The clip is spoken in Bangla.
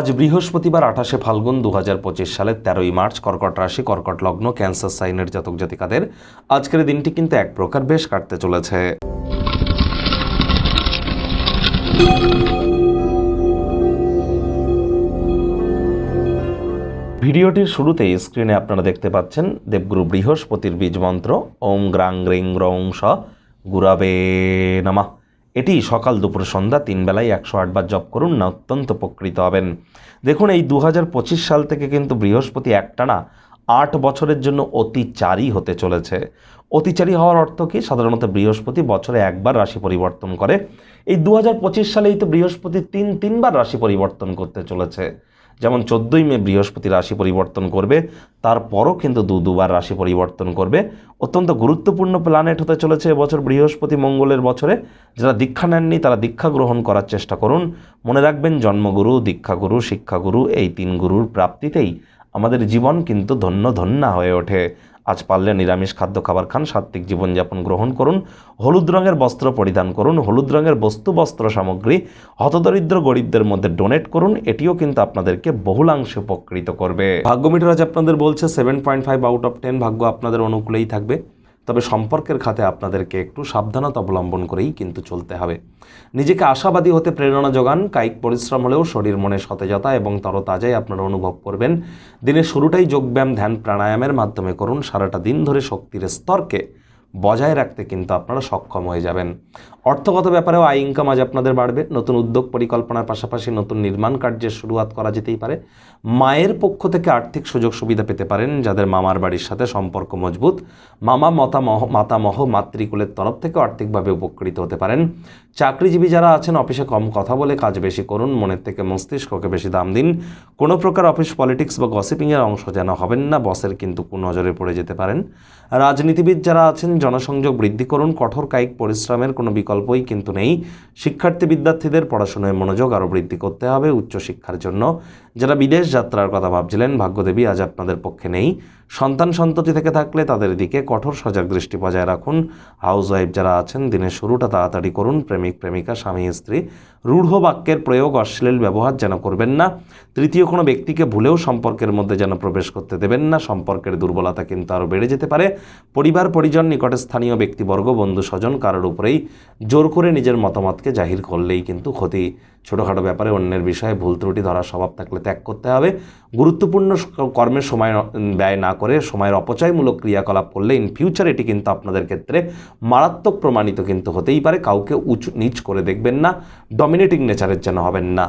আজ বৃহস্পতিবার আঠাশে ফাল্গুন দু হাজার পঁচিশ সালের তেরোই মার্চ কর্কট রাশি, কর্কট লগ্ন, ক্যান্সার সাইনের জাতক জাতিকাদের আজকের দিনটি কিন্তু এক প্রকার বেশ কাটতে চলেছে। ভিডিওটির শুরুতেই স্ক্রিনে আপনারা দেখতে পাচ্ছেন দেবগুরু বৃহস্পতির বীজ মন্ত্র, ওম গ্রাং গ্রিং রং স গুরাবে নামা। এটি সকাল দুপুর সন্ধ্যা তিন বেলায় একশো আটবার জপ করুন, না অত্যন্ত উপকৃত হবেন। দেখুন, এই দু হাজার পঁচিশ সাল থেকে কিন্তু বৃহস্পতি একটানা আট বছরের জন্য অতিচারী হতে চলেছে। অতিচারী হওয়ার অর্থ কি? সাধারণত বৃহস্পতি বছরে একবার রাশি পরিবর্তন করে। এই দু হাজার পঁচিশ সালেই তো বৃহস্পতি তিন তিনবার রাশি পরিবর্তন করতে চলেছে। যেমন চোদ্দোই মে বৃহস্পতি রাশি পরিবর্তন করবে, তারপরও কিন্তু দু দুবার রাশি পরিবর্তন করবে। অত্যন্ত গুরুত্বপূর্ণ প্ল্যানেট হতে চলেছে এবছর বৃহস্পতি মঙ্গলের বছরে। যারা দীক্ষা নেননি, তারা দীক্ষা গ্রহণ করার চেষ্টা করুন। মনে রাখবেন, জন্মগুরু, দীক্ষাগুরু, শিক্ষাগুরু, এই তিন গুরুর প্রাপ্তিতেই আমাদের জীবন কিন্তু ধন্য ধন্য হয়ে ওঠে। আজ পারলে নিরামিষ খাদ্য খাবার খান, সাত্ত্বিক জীবনযাপন গ্রহণ করুন, হলুদ রঙের বস্ত্র পরিধান করুন, হলুদ রঙের বস্তু, বস্ত্র সামগ্রী, হতদরিদ্র গরিবদের মধ্যে ডোনেট করুন, এটিও কিন্তু আপনাদেরকে বহুলাংশে উপকৃত করবে। ভাগ্য মিটার আজ আপনাদের বলছে seven point five out of ten ভাগ্য আপনাদের অনুকূলেই থাকবে। তবে সম্পর্কের খাতে আপনাদেরকে একটু সাবধানতা অবলম্বন করেই কিন্তু চলতে হবে। নিজেকে আশাবাদী হতে প্রেরণা যোগান, কায়িক পরিশ্রম হলেও শরীর মনে সতেজতা এবং তরতাজাই আপনারা অনুভব করবেন। দিনের শুরুটাই যোগব্যায়াম, ধ্যান, প্রাণায়ামের মাধ্যমে করুন। সারাটা দিন ধরে শক্তির স্তরকে বজায় রাখতে কিন্তু আপনারা সক্ষম হয়ে যাবেন। অর্থগত ব্যাপারেও আয় ইনকাম আজ আপনাদের বাড়বে। নতুন উদ্যোগ পরিকল্পনার পাশাপাশি নতুন নির্মাণ কার্যের শুরুয়াত করা যেতেই পারে। মায়ের পক্ষ থেকে আর্থিক সুযোগ সুবিধা পেতে পারেন যাদের মামার বাড়ির সাথে সম্পর্ক মজবুত। মামা মতামহ, মাতামহ, মাতৃকুলের তরফ থেকে আর্থিকভাবে উপকৃত হতে পারেন। চাকরিজীবী যারা আছেন, অফিসে কম কথা বলে কাজ বেশি করুন, মনের থেকে মস্তিষ্ককে বেশি দাম দিন। কোনো প্রকার অফিস পলিটিক্স বা গসিপিংয়ের অংশ যেন হবেন না, বসের কিন্তু কুনজরে পড়ে যেতে পারেন। রাজনীতিবিদ যারা আছেন জনসংযোগ বৃদ্ধি করুন, কঠোর কায়িক পরিশ্রমের কোনো বিকল্পই কিন্তু নেই। শিক্ষার্থী বিদ্যার্থীদের পড়াশোনায় মনোযোগ আরও বৃদ্ধি করতে হবে উচ্চশিক্ষার জন্য। যারা বিদেশ যাত্রার কথা ভাবছিলেন, ভাগ্যদেবী আজ আপনাদের পক্ষে নেই। সন্তান সন্ততি থেকে থাকলে তাদের দিকে কঠোর সজাগ দৃষ্টি বজায় রাখুন। হাউস ওয়াইফ যারা আছেন, দিনের শুরুটা তাড়াতাড়ি করুন। প্রেমিক, প্রেমিকা, স্বামী, স্ত্রী, রূঢ় বাক্যের প্রয়োগ, অশ্লীল ব্যবহার যেন করবেন না। তৃতীয় কোনো ব্যক্তিকে ভুলেও সম্পর্কের মধ্যে যেন প্রবেশ করতে দেবেন না। সম্পর্কের দুর্বলতা কিন্তু আরও বেড়ে যেতে পারে। পরিবার, পরিজন, নিকটে স্থানীয় ব্যক্তিবর্গ, বন্ধু, স্বজন কারোর উপরেই জোর করে নিজের মতামতকে জাহির করলেই কিন্তু ক্ষতি। ছোটোখাটো ব্যাপারে অন্যের বিষয়ে ভুল ত্রুটি ধরার স্বভাব থাকলে ত্যাগ করতে হবে। গুরুত্বপূর্ণ কর্মে কর্মের সময় ব্যয় না করে সময়ের অপচয়মূলক ক্রিয়াকলাপ করলে ইন ফিউচার এটি কিন্তু আপনাদের ক্ষেত্রে মারাত্মক প্রমাণিত কিন্তু হতেই পারে। কাউকে উঁচু নিচ করে দেখবেন না। ডমিনেটিং নেচারের যেন হবেন না।